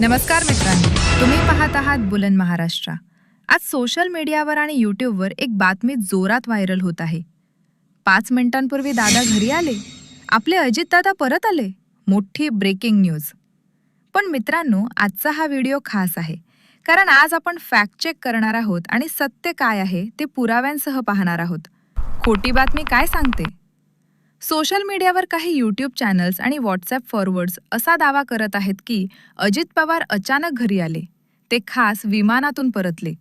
नमस्कार मित्रांनो तुम्ही पाहत आहात बुलंद महाराष्ट्र. आज सोशल मीडियावर आणि यूट्यूबवर एक बातमी जोरात व्हायरल होत आहे. पाच मिनिटांपूर्वी दादा घरी आले. आपले अजित दादा परत आले. मोठी ब्रेकिंग न्यूज पण मित्रांनो आजचा हा व्हिडिओ खास आहे. कारण आज आपण फॅक्ट चेक करणार आहोत आणि सत्य काय आहे ते पुराव्यांसह पाहणार आहोत. खोटी बातमी काय सांगते? सोशल मीडियावर काही यूट्यूब चॅनल्स आणि व्हॉट्सॲप फॉरवर्ड्स असा दावा करत आहेत की अजित पवार अचानक घरी आले. ते खास विमानातून परतले.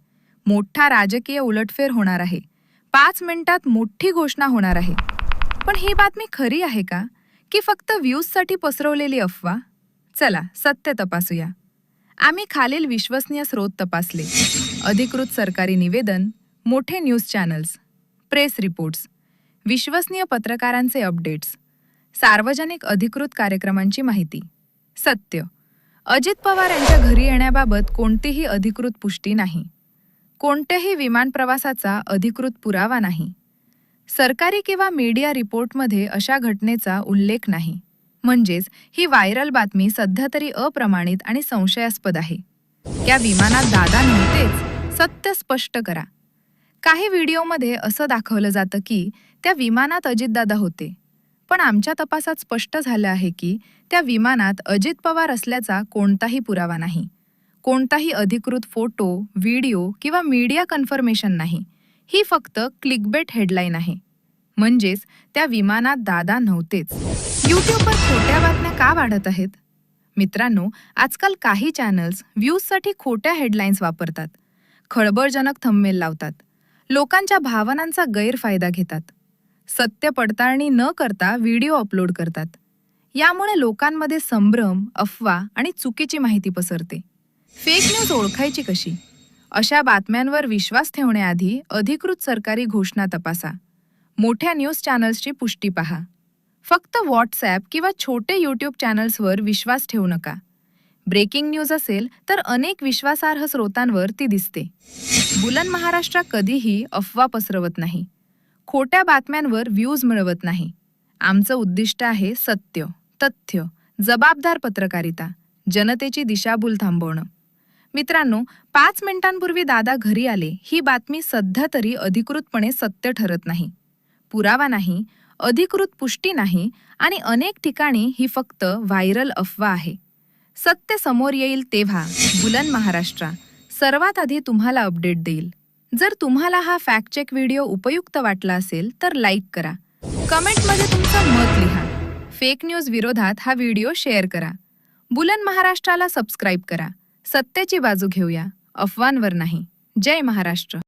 मोठा राजकीय उलटफेर होणार आहे. पाच मिनिटात मोठी घोषणा होणार आहे. पण ही बातमी खरी आहे का? की फक्त व्ह्यूजसाठी पसरवलेली अफवा? चला सत्य तपासूया. आम्ही खालील विश्वसनीय स्रोत तपासले. अधिकृत सरकारी निवेदन मोठे न्यूज चॅनल्स प्रेस रिपोर्ट्स. विश्वसनीय पत्रकारांचे अपडेट्स. सार्वजनिक अधिकृत कार्यक्रमांची माहिती. सत्य. अजित पवार यांच्या घरी येण्याबाबत कोणतीही अधिकृत पुष्टी नाही. कोणत्याही विमान प्रवासाचा अधिकृत पुरावा नाही. सरकारी किंवा मीडिया रिपोर्टमध्ये अशा घटनेचा उल्लेख नाही. म्हणजेच ही व्हायरल बातमी सध्या तरी अप्रमाणित आणि संशयास्पद आहे. त्या विमानात दादा नव्हतेच सत्य स्पष्ट करा. काही व्हिडिओमध्ये असं दाखवलं जातं की त्या विमानात अजितदादा होते. पण आमच्या तपासात स्पष्ट झालं आहे की त्या विमानात अजित पवार असल्याचा कोणताही पुरावा नाही. कोणताही अधिकृत फोटो व्हिडिओ किंवा मीडिया कन्फर्मेशन नाही. ही फक्त क्लिकबेट हेडलाईन आहे. म्हणजेच त्या विमानात दादा नव्हतेच. यूट्यूबवर खोट्या बातम्या का वाढत आहेत? मित्रांनो आजकाल काही चॅनल्स व्ह्यूजसाठी खोट्या हेडलाईन्स वापरतात. खळबळजनक थंबमेल लावतात. लोकांच्या भावनांचा गैरफायदा घेतात. सत्य पडताळणी न करता व्हिडिओ अपलोड करतात. यामुळे लोकांमध्ये संभ्रम अफवा आणि चुकीची माहिती पसरते. फेक न्यूज ओळखायची कशी? अशा बातम्यांवर विश्वास ठेवण्याआधी अधिकृत सरकारी घोषणा तपासा. मोठ्या न्यूज चॅनल्सची पुष्टी पहा. फक्त व्हॉट्सॲप किंवा छोटे यूट्यूब चॅनल्सवर विश्वास ठेवू नका. ब्रेकिंग न्यूज असेल तर अनेक विश्वासार्ह स्रोतांवर ती दिसते. बुलंद महाराष्ट्र कधीही अफवा पसरवत नाही. खोट्या बातम्यांवर व्ह्यूज मिळवत नाही. आमचं उद्दिष्ट आहे सत्य तथ्य जबाबदार पत्रकारिता जनतेची दिशाभूल थांबवणं. मित्रांनो पाच मिनिटांपूर्वी दादा घरी आले ही बातमी सध्या तरी अधिकृतपणे सत्य ठरत नाही. पुरावा नाही अधिकृत पुष्टी नाही आणि अनेक ठिकाणी ही फक्त व्हायरल अफवा आहे. सत्य समोर येईल तेव्हा बुलंद महाराष्ट्रा. सर्वात आधी तुम्हाला अपडेट देईल. जर तुम्हाला हा फॅक्ट चेक व्हिडिओ उपयुक्त वाटला असेल तर लाईक करा. कमेंटमध्ये तुमचं मत लिहा. फेक न्यूज विरोधात हा व्हिडिओ शेअर करा. बुलंद महाराष्ट्राला सबस्क्राईब करा. सत्याची बाजू घेऊया. अफवांवर नाही. जय महाराष्ट्र.